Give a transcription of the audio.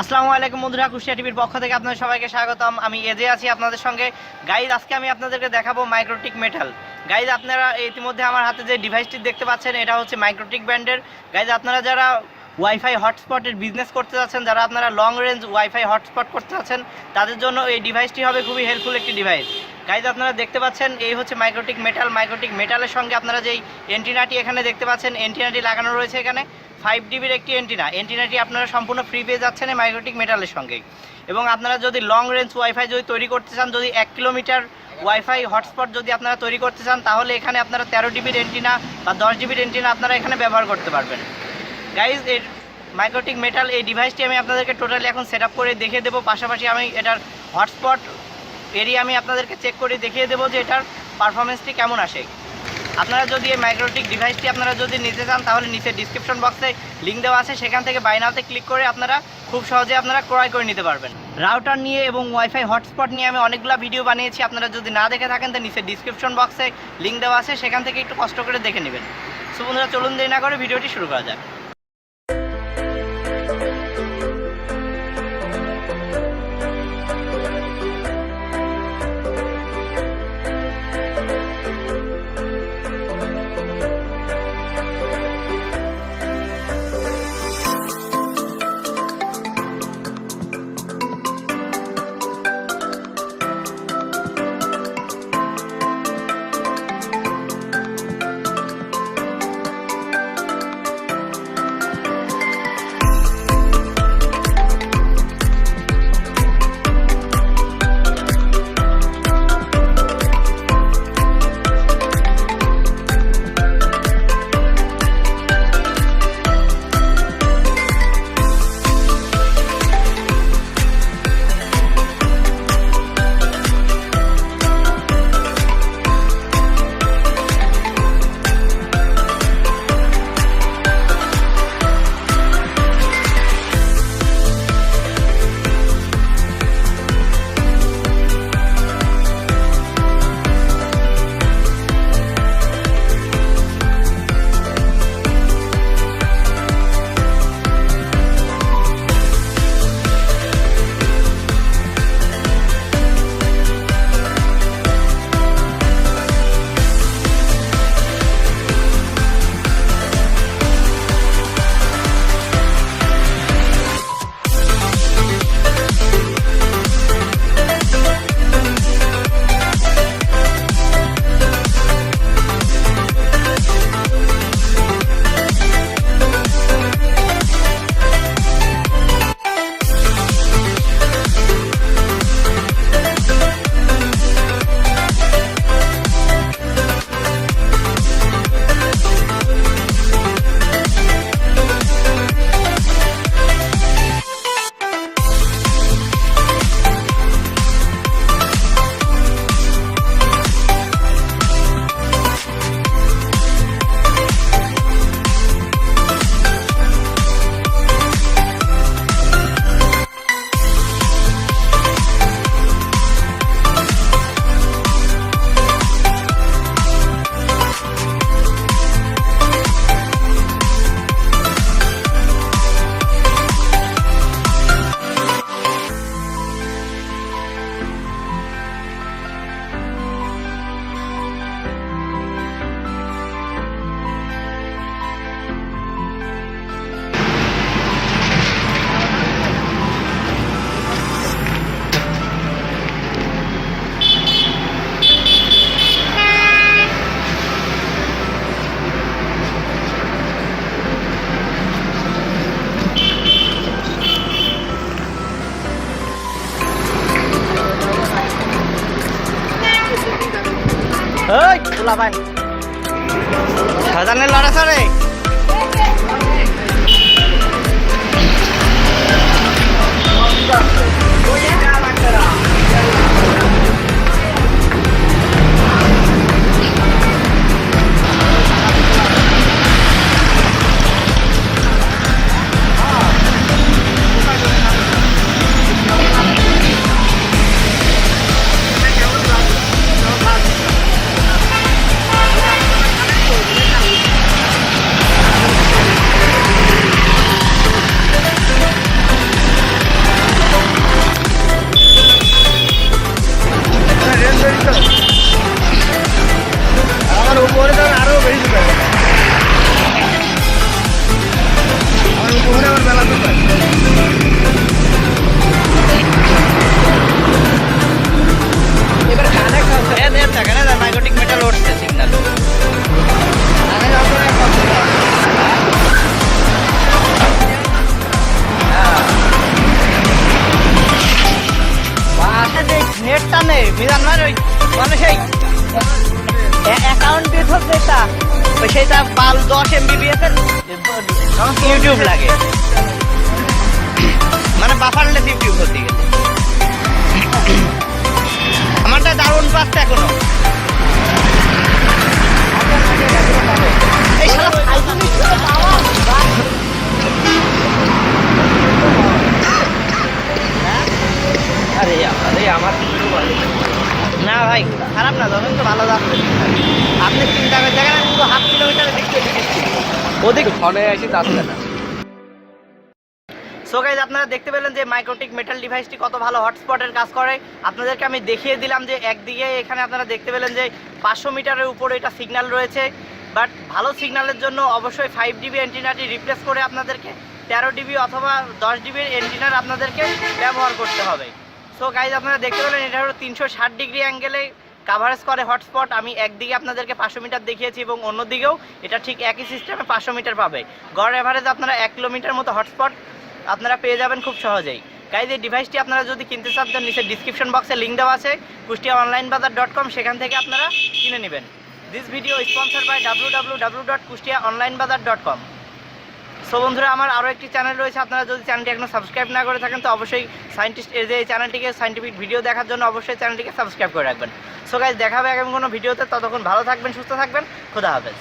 আসসালামু আলাইকুম বন্ধুরা কুষ্টিয়া টিভির পক্ষ থেকে আপনাদের সবাইকে স্বাগতম। আমি এজে আছি আপনাদের সঙ্গে। গাইজ আজকে আমি আপনাদেরকে দেখাবো মাইক্রোটিক মেটাল গাইজ আপনারা ইতিমধ্যে আমার হাতে যে ডিভাইসটি দেখতে পাচ্ছেন, এটা হচ্ছে মাইক্রোটিক ব্র্যান্ডের গাইজ আপনারা যারা ওয়াইফাই হটস্পটের বিজনেস করতে যাচ্ছেন, যারা আপনারা লং রেঞ্জ ওয়াইফাই হটস্পট করতে যাচ্ছেন, তাদের জন্য এই ডিভাইসটি হবে খুবই হেল্পফুল একটি ডিভাইস গাইজ আপনারা দেখতে পাচ্ছেন, এই হচ্ছে মাইক্রোটিক মেটাল মাইক্রোটিক মেটালের সঙ্গে আপনারা যেই এন্টিনাটি এখানে দেখতে পাচ্ছেন এন্টিনাটি লাগানো রয়েছে এখানে ফাইভ ডিবির একটি এন্টিনা এন্টিনাটি আপনারা সম্পূর্ণ ফ্রি পেয়ে যাচ্ছেন এই মাইক্রোটিক মেটালের সঙ্গে এবং আপনারা যদি লং রেঞ্জ ওয়াইফাই যদি তৈরি করতে চান, যদি এক কিলোমিটার ওয়াইফাই হটস্পট যদি আপনারা তৈরি করতে চান, তাহলে এখানে আপনারা তেরো ডিবির এন্টিনা বা দশ ডিবির এন্টিনা আপনারা এখানে ব্যবহার করতে পারবেন। গাইজ এর মাইক্রোটিক মেটাল এই ডিভাইসটি আমি আপনাদেরকে টোটালি এখন সেট করে দেখিয়ে দেবো। পাশাপাশি আমি এটার হটস্পট এরিয়া আমি আপনাদেরকে চেক করে দেখিয়ে দেবো যে এটার পারফরমেন্সটি কেমন আসে। আপনারা যদি এই মাইক্রোটিক ডিভাইসটি আপনারা যদি নিতে চান, তাহলে নিচে ডিসক্রিপশন বক্সে লিঙ্ক দেওয়া আছে। সেখান থেকে বাইনাতে ক্লিক করে আপনারা খুব সহজে আপনারা ক্রয় করে নিতে পারবেন। রাউটার নিয়ে এবং ওয়াইফাই হটস্পট নিয়ে আমি অনেকগুলো ভিডিও বানিয়েছি। আপনারা যদি না দেখে থাকেন তো নিচে ডিসক্রিপশন বক্সে লিঙ্ক দেওয়া আছে। সেখান থেকে একটু কষ্ট করে দেখে নেবেন। সো চলুন দেরি না করে ভিডিওটি শুরু করা যাক। পাই সাজানের লড়া সরে অ্যাকাউন্ট দিয়ে ধরছে এটা ওই পাল দশ এমবিবিএস এর ইউটিউব লাগে। মানে বাফারলেস ইউটিউব হতে গেলে আমারটা দারুণ পাচ্ছে এখনও। সাইকেল আরে আরে, আমার না ভাই খারাপ না তখন তো ভালো যাচ্ছে আপনি চিন্তা করে দেখেন আমি হাফ কিলোমিটার দেখতে ওদিক ফোনে আসি যাচ্ছে না। সো গাইজ আপনারা দেখতে পেলেন যে মাইক্রোটিক মেটাল ডিভাইসটি কত ভালো হটস্পটের কাজ করে। আপনাদেরকে আমি দেখিয়ে দিলাম যে একদিকে এখানে আপনারা দেখতে পেলেন যে পাঁচশো মিটারের উপরে এটা সিগন্যাল রয়েছে। বাট ভালো সিগন্যালের জন্য অবশ্যই ফাইভ ডিবি অ্যান্টিনাটি রিপ্লেস করে আপনাদেরকে তেরো ডিবি অথবা দশ ডিবির অ্যান্টিনার আপনাদেরকে ব্যবহার করতে হবে। সো গাইজ আপনারা দেখতে পেলেন, এটা হলো তিনশো ষাট ডিগ্রি অ্যাঙ্গেলে কাভারেজ করে হটস্পট আমি একদিকে আপনাদেরকে পাঁচশো মিটার দেখিয়েছি এবং অন্যদিকেও এটা ঠিক একই সিস্টেমে পাঁচশো মিটার পাবে। গড় অ্যাভারেজ আপনারা এক কিলোমিটার মতো হটস্পট আপনারা পেয়ে যাবেন খুব সহজেই। গাইজ এই ডিভাইসটি আপনারা যদি কিনতে চান তো নিচে ডিসক্রিপশন বক্সে লিঙ্ক দেওয়া আছে। Kushtia online bazaar dot com সেখান থেকে আপনারা কিনে নেবেন। This video sponsor by W W W dot Kushtia online bazaar dot com so বন্ধুরা, আমার আরও একটি চ্যানেল রয়েছে। আপনারা যদি চ্যানেলটি এখনও সাবস্ক্রাইব না করে থাকেন, তো অবশ্যই সায়েন্টিস্ট এই যে এই চ্যানেলটিকে সাইন্টিফিক ভিডিও দেখার জন্য অবশ্যই চ্যানেলটিকে সাবস্ক্রাইব করে রাখবেন। সো গাইজ দেখাবে আগামী কোনো ভিডিওতে ততক্ষণ ভালো থাকবেন, সুস্থ থাকবেন। খোদা হাফেজ।